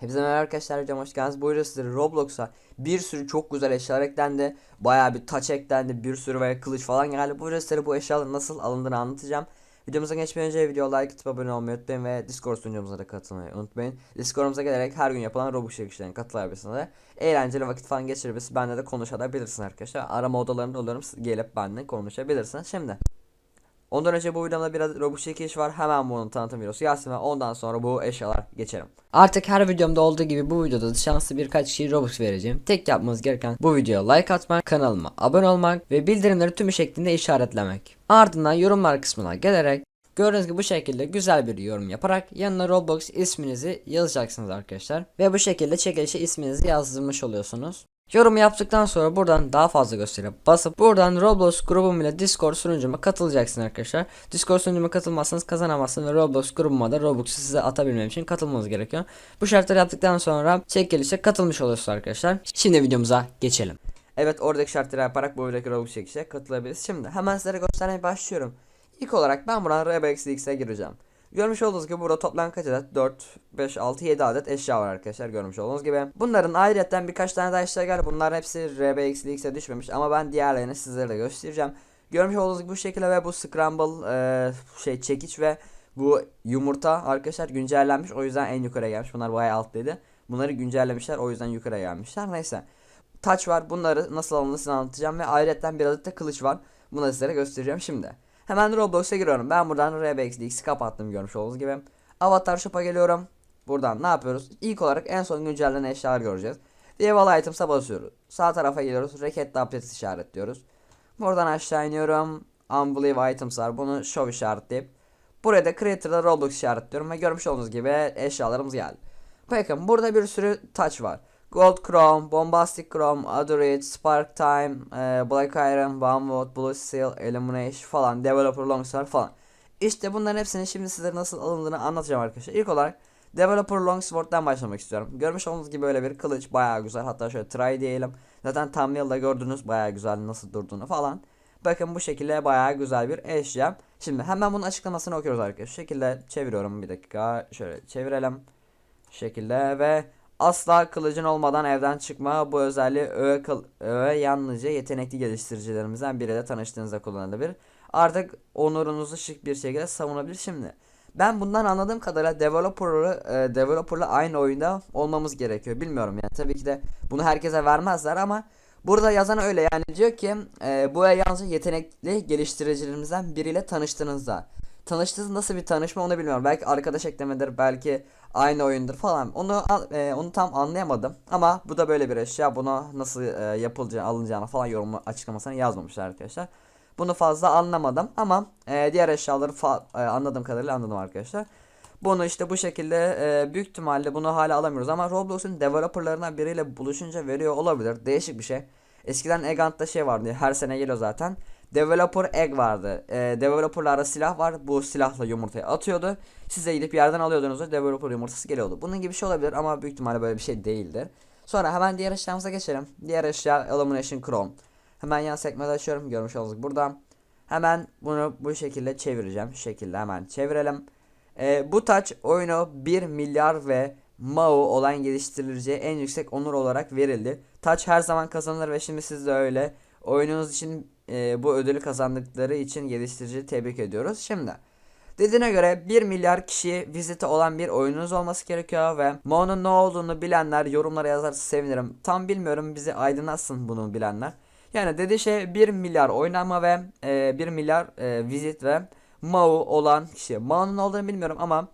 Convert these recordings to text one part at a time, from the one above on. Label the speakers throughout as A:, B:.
A: Hepinize merhaba arkadaşlar videoma hoş geldiniz. Bu videoda sizlere Roblox'a bir sürü çok güzel eşyalar eklendi. Bayağı bir taç eklendi. Bir sürü ve kılıç falan geldi. Bu videoda sizlere bu eşyaların nasıl alındığını anlatacağım. Videomuza geçmeden önce video like atıp abone olmayı unutmayın ve Discord sunucumuza da katılmayı unutmayın. Discord'umuza gelerek her gün yapılan Roblox çekişlerine katılabilirsiniz eğlenceli vakit falan geçirebilirsiniz. Benle de konuşabilirsiniz arkadaşlar. Arama odalarında olurum gelip benimle konuşabilirsiniz. Şimdi Ondan önce bu videomda biraz Robux çekiliş var. Hemen bunun tanıtım videosu gelsin ve ondan sonra bu eşyalar geçelim. Artık her videomda olduğu gibi bu videoda da şanslı birkaç kişiye Robux vereceğim. Tek yapmanız gereken bu videoya like atmak, kanalıma abone olmak ve bildirimleri tümü şeklinde işaretlemek. Ardından yorumlar kısmına gelerek Gördüğünüz gibi bu şekilde güzel bir yorum yaparak yanına Roblox isminizi yazacaksınız arkadaşlar. Ve bu şekilde çekilişe isminizi yazdırmış oluyorsunuz. Yorum yaptıktan sonra buradan daha fazla göstere basıp buradan Roblox grubum ile Discord sunucuma katılacaksın arkadaşlar. Discord sunucuma katılmazsanız kazanamazsınız ve Roblox grubuma da Robux'u size atabilmem için katılmanız gerekiyor. Bu şartları yaptıktan sonra çekilişe katılmış oluyorsunuz arkadaşlar. Şimdi videomuza geçelim. Evet oradaki şartları yaparak bu videodaki Robux çekişe katılabiliriz. Şimdi hemen size göstermeye başlıyorum. İlk olarak ben buradan Rebx X'e gireceğim. Görmüş olduğunuz gibi burada toplam kaç adet? 4, 5, 6, 7 adet eşya var arkadaşlar görmüş olduğunuz gibi. Bunların ayrıyetten birkaç tane daha eşya geldi. Bunlar hepsi RBX Leagues'e düşmemiş ama ben diğerlerini sizlere göstereceğim. Görmüş olduğunuz gibi bu şekilde ve bu Scramble e, şey çekiç ve bu yumurta arkadaşlar güncellenmiş. O yüzden en yukarıya gelmiş. Bunlar bayağı alttaydı. Bunları güncellemişler o yüzden yukarıya gelmişler. Neyse. Taç var. Bunları nasıl alındığını anlatacağım ve ayrıyetten bir adet de kılıç var. Bunu sizlere göstereceğim şimdi. Hemen Roblox'a giriyorum. Ben buradan RBX Leagues'i kapattım görmüş olduğunuz gibi. Avatar Shop'a geliyorum. Buradan ne yapıyoruz? İlk olarak en son güncellenen eşyalar göreceğiz. Deval Items'a basıyoruz. Sağ tarafa geliyoruz. Racket Update işaretliyoruz. Buradan aşağı iniyorum. Unbelieve Items var. Bunu Show işaretleyip. Buraya da Creator'da Roblox işaretliyorum. Ve görmüş olduğunuz gibi eşyalarımız geldi. Bakın burada bir sürü touch var. Gold Chrome, Bombastic Chrome, Adorate, Spark Time, e, Black Iron, Bombwood, Blue Steel, Illumination falan, Developer Longsword falan. İşte bunların hepsini şimdi size nasıl alındığını anlatacağım arkadaşlar. İlk olarak Developer Longsword'dan başlamak istiyorum. Görmüş olduğunuz gibi böyle bir kılıç bayağı güzel. Hatta şöyle try diyelim. Zaten thumbnail'da gördünüz bayağı güzel nasıl durduğunu falan. Bakın bu şekilde bayağı güzel bir eşya. Şimdi hemen bunun açıklamasını okuyoruz arkadaşlar. Şu şekilde çeviriyorum bir dakika. Şöyle çevirelim. Şu şekilde ve Asla kılıcın olmadan evden çıkma bu özelliği öğe, öğe yalnızca yetenekli geliştiricilerimizden biriyle tanıştığınızda kullanılabilir. Artık onurunuzu şık bir şekilde savunabilir. Şimdi ben bundan anladığım kadarıyla developer'ı e, developer'la aynı oyunda olmamız gerekiyor. Bilmiyorum yani tabii ki de bunu herkese vermezler ama burada yazan öyle yani diyor ki e, bu yalnızca yetenekli geliştiricilerimizden biriyle tanıştığınızda tanıştığınız nasıl bir tanışma onu bilmiyorum. Belki arkadaş eklemedir, belki aynı oyundur falan. Onu e, onu tam anlayamadım. Ama bu da böyle bir eşya. Buna nasıl e, yapılacağını, alınacağını falan yorum açıklamasını yazmamışlar arkadaşlar. Bunu fazla anlamadım ama e, diğer eşyaları e, anladığım kadarıyla anladım arkadaşlar. Bunu işte bu şekilde e, büyük ihtimalle bunu hala alamıyoruz ama Roblox'un developerlarından biriyle buluşunca veriyor olabilir. Değişik bir şey. Eskiden Egant'ta şey vardı her sene geliyor zaten. Developer Egg vardı. E, developerlarda silah var. Bu silahla yumurtayı atıyordu. Siz de gidip yerden alıyordunuz developer yumurtası geliyordu. Bunun gibi bir şey olabilir ama büyük ihtimalle böyle bir şey değildir. Sonra hemen diğer eşyamıza geçelim. Diğer eşya Illumination Chrome. Hemen yan sekmede açıyorum. Görmüş olduk burada. Hemen bunu bu şekilde çevireceğim. Şu şekilde hemen çevirelim. Ee, bu touch oyunu 1 milyar ve Mao olan geliştirileceği en yüksek onur olarak verildi. Touch her zaman kazanır ve şimdi siz de öyle. Oyununuz için e, bu ödülü kazandıkları için geliştirici tebrik ediyoruz. Şimdi dediğine göre 1 milyar kişi vizite olan bir oyununuz olması gerekiyor ve Mo'nun ne olduğunu bilenler yorumlara yazarsa sevinirim. Tam bilmiyorum bizi aydınlatsın bunu bilenler. Yani dediği şey 1 milyar oynama ve e, 1 milyar e, vizit ve Mao olan kişi. Mao'nun olduğunu bilmiyorum ama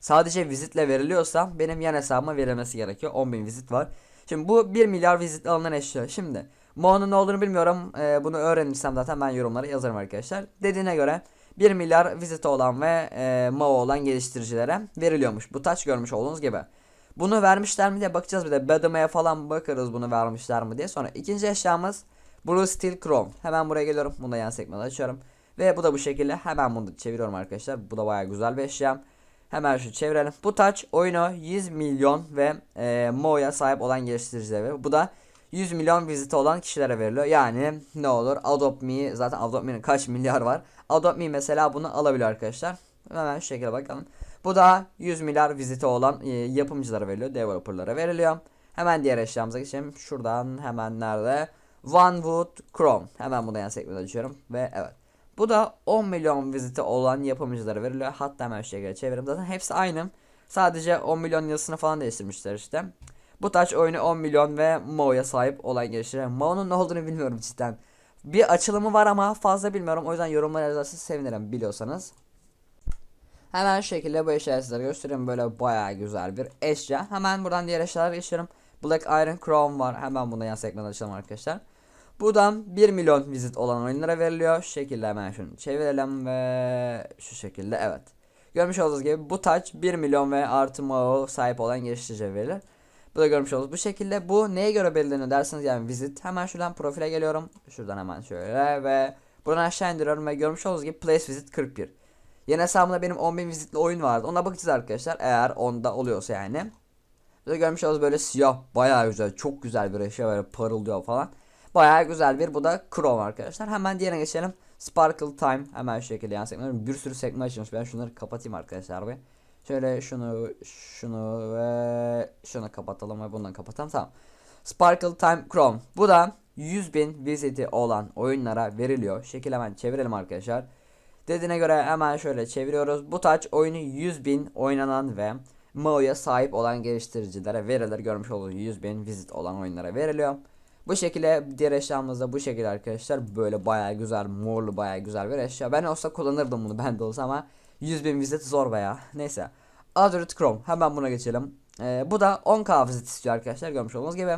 A: sadece vizitle veriliyorsa benim yan hesabıma verilmesi gerekiyor. 10.000 vizit var. Şimdi bu 1 milyar vizit alınan eşya. Şimdi Mo'nun ne olduğunu bilmiyorum. Ee, bunu öğrenirsem zaten ben yorumlara yazarım arkadaşlar. Dediğine göre 1 milyar vizite olan ve e, Mo olan geliştiricilere veriliyormuş. Bu taç görmüş olduğunuz gibi. Bunu vermişler mi diye bakacağız bir de Bedama'ya falan bakarız bunu vermişler mi diye. Sonra ikinci eşyamız Blue Steel Chrome. Hemen buraya geliyorum. Bunu da yan sekmede açıyorum. Ve bu da bu şekilde. Hemen bunu çeviriyorum arkadaşlar. Bu da baya güzel bir eşya. Hemen şu çevirelim. Bu taç oyunu 100 milyon ve e, Mo'ya sahip olan geliştiricilere. Bu da 100 milyon vizite olan kişilere veriliyor. Yani ne olur Adopt Me zaten Adopt Me'nin kaç milyar var. Adopt Me mesela bunu alabiliyor arkadaşlar. Hemen şu şekilde bakalım. Bu da 100 milyar viziti olan e, yapımcılara veriliyor, developerlara veriliyor. Hemen diğer eşyamıza geçelim. Şuradan hemen nerede? OneWood Chrome. Hemen bunu yan sekmede açıyorum ve evet. Bu da 10 milyon viziti olan yapımcılara veriliyor. Hatta hemen şu şekilde çevireyim. Zaten hepsi aynı. Sadece 10 milyon yazısını falan değiştirmişler işte. Bu taç oyunu 10 milyon ve Mo'ya sahip olan geliştiriyor. Mo'nun ne olduğunu bilmiyorum cidden. Bir açılımı var ama fazla bilmiyorum. O yüzden yorumlara yazarsanız sevinirim biliyorsanız. Hemen şu şekilde bu eşyayı sizlere göstereyim. Böyle bayağı güzel bir eşya. Hemen buradan diğer eşyalara geçiyorum. Black Iron Chrome var. Hemen bunu yan sekmeden açalım arkadaşlar. Buradan 1 milyon vizit olan oyunlara veriliyor. Şu şekilde hemen şunu çevirelim ve şu şekilde evet. Görmüş olduğunuz gibi bu taç 1 milyon ve artı mao sahip olan geliştiriciye verilir. Bu da görmüş olduğunuz bu şekilde. Bu neye göre belirleniyor derseniz yani visit. Hemen şuradan profile geliyorum. Şuradan hemen şöyle ve buradan aşağı indiriyorum ve görmüş olduğunuz gibi place visit 41. Yeni hesabımda benim 10.000 vizitli oyun vardı. Ona bakacağız arkadaşlar. Eğer onda oluyorsa yani. Burada görmüş olduğunuz böyle siyah bayağı güzel. Çok güzel bir eşya böyle parıldıyor falan. Bayağı güzel bir bu da Chrome arkadaşlar. Hemen diğerine geçelim. Sparkle Time. Hemen şu şekilde yan sekmeler. Bir sürü sekme açılmış. Ben şunları kapatayım arkadaşlar bir. Şöyle şunu, şunu ve şunu kapatalım ve bundan kapatalım. Tamam. Sparkle Time Chrome. Bu da 100 bin viziti olan oyunlara veriliyor. Şekil hemen çevirelim arkadaşlar. Dediğine göre hemen şöyle çeviriyoruz. Bu taç oyunu 100 bin oynanan ve MAU'ya sahip olan geliştiricilere verilir. Görmüş olduğunuz 100 bin vizit olan oyunlara veriliyor. Bu şekilde diğer eşyamız da bu şekilde arkadaşlar. Böyle bayağı güzel morlu bayağı güzel bir eşya. Ben olsa kullanırdım bunu ben de olsa ama 100 bin vizit zor baya. Neyse. Android Chrome. Hemen buna geçelim. Ee, bu da 10k vizit istiyor arkadaşlar. Görmüş olduğunuz gibi.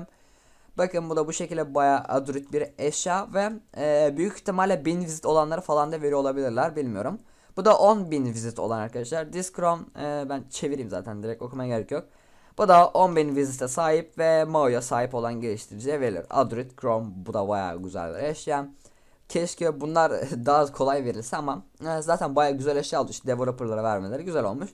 A: Bakın bu da bu şekilde bayağı adrit bir eşya ve e, büyük ihtimalle 1000 vizit olanları falan da veriyor olabilirler bilmiyorum. Bu da 10.000 vizit olan arkadaşlar. Discrom e, ben çevireyim zaten direkt okumaya gerek yok. Bu da 10.000 vizite sahip ve Mao'ya sahip olan geliştiriciye verilir. Adrit Chrome bu da bayağı güzel bir eşya. Keşke bunlar daha kolay verilse ama e, zaten bayağı güzel eşya oldu. İşte developerlara vermeleri güzel olmuş.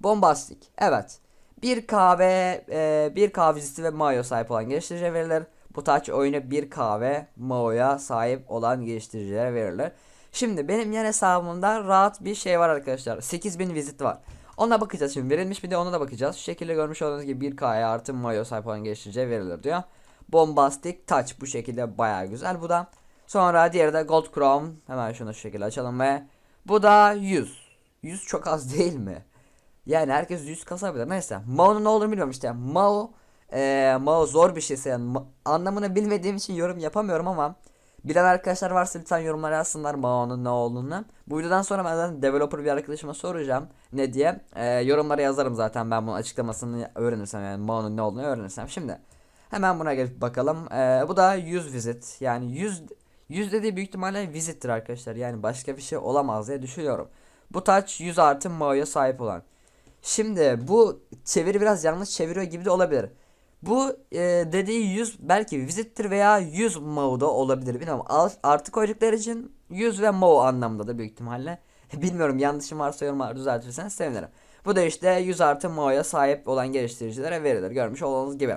A: Bombastik. Evet. 1K ve e, 1K viziti ve Mao'ya sahip olan geliştiriciye verilir. Bu taç oyunu 1K ve Mao'ya sahip olan geliştiricilere verilir. Şimdi benim yan hesabımda rahat bir şey var arkadaşlar. 8000 vizit var. Ona bakacağız şimdi. Verilmiş bir de ona da bakacağız. Şu şekilde görmüş olduğunuz gibi 1K'ya artı Mayo sahip olan geliştiriciye verilir diyor. Bombastic Touch bu şekilde baya güzel bu da. Sonra diğeri de Gold Chrome. Hemen şunu şu şekilde açalım ve bu da 100. 100 çok az değil mi? Yani herkes 100 kasabilir. Neyse. Mao'nun ne olduğunu bilmiyorum işte. Mao e, Mao zor bir şeyse yani anlamını bilmediğim için yorum yapamıyorum ama bilen arkadaşlar varsa lütfen yorumlara yazsınlar Mao'nun ne olduğunu. Bu videodan sonra ben zaten developer bir arkadaşıma soracağım ne diye. E, yorumlara yazarım zaten ben bunun açıklamasını öğrenirsem yani Mao'nun ne olduğunu öğrenirsem. Şimdi hemen buna gelip bakalım. E, bu da 100 visit. Yani 100 100 dediği büyük ihtimalle visittir arkadaşlar. Yani başka bir şey olamaz diye düşünüyorum. Bu taç 100 artı Mao'ya sahip olan. Şimdi bu çeviri biraz yanlış çeviriyor gibi de olabilir. Bu e, dediği 100 belki visittir veya 100 mau'da olabilir. Bilmiyorum. Artı koydukları için 100 ve mau anlamda da büyük ihtimalle. Bilmiyorum yanlışım varsa yorumlar düzeltirseniz sevinirim. Bu da işte 100 artı mau'ya sahip olan geliştiricilere verilir. Görmüş olduğunuz gibi.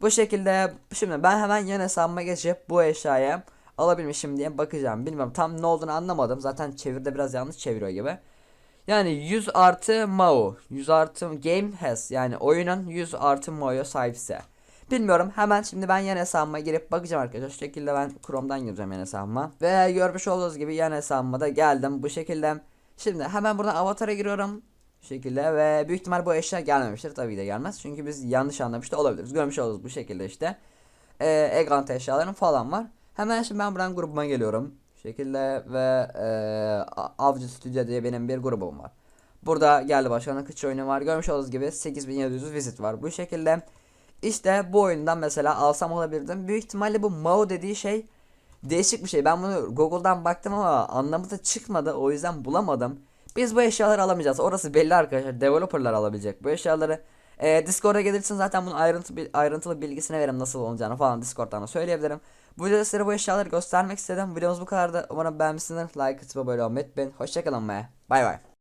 A: Bu şekilde şimdi ben hemen yan hesabıma geçip bu eşyaya alabilmişim diye bakacağım. Bilmiyorum tam ne olduğunu anlamadım. Zaten çevirde biraz yanlış çeviriyor gibi. Yani 100 artı Mao. 100 artı Game Has. Yani oyunun 100 artı Mao'ya sahipse. Bilmiyorum. Hemen şimdi ben yan hesabıma girip bakacağım arkadaşlar. Şu şekilde ben Chrome'dan gireceğim yan hesabıma. Ve görmüş olduğunuz gibi yan hesabıma da geldim. Bu şekilde. Şimdi hemen buradan avatara giriyorum. Bu şekilde ve büyük ihtimal bu eşya gelmemiştir. Tabii de gelmez. Çünkü biz yanlış anlamış da olabiliriz. Görmüş olduğunuz bu şekilde işte. Ee, Egrant eşyalarım falan var. Hemen şimdi ben buradan grubuma geliyorum şekilde ve e, Avcı Stüdyo diye benim bir grubum var. Burada geldi başkanın kıç oyunu var. Görmüş olduğunuz gibi 8700 visit var. Bu şekilde işte bu oyundan mesela alsam olabilirdim. Büyük ihtimalle bu Mao dediği şey değişik bir şey. Ben bunu Google'dan baktım ama anlamı da çıkmadı. O yüzden bulamadım. Biz bu eşyaları alamayacağız. Orası belli arkadaşlar. Developerlar alabilecek bu eşyaları. Ee, Discord'a gelirsin zaten bunun ayrıntı, ayrıntılı bilgisini veririm nasıl olacağını falan Discord'dan da söyleyebilirim. Bu videoda size bu eşyaları göstermek istedim. Videomuz bu kadardı. Umarım beğenmişsinizdir. Like atıp böyle olmayı unutmayın. Hoşçakalın ve bay bay.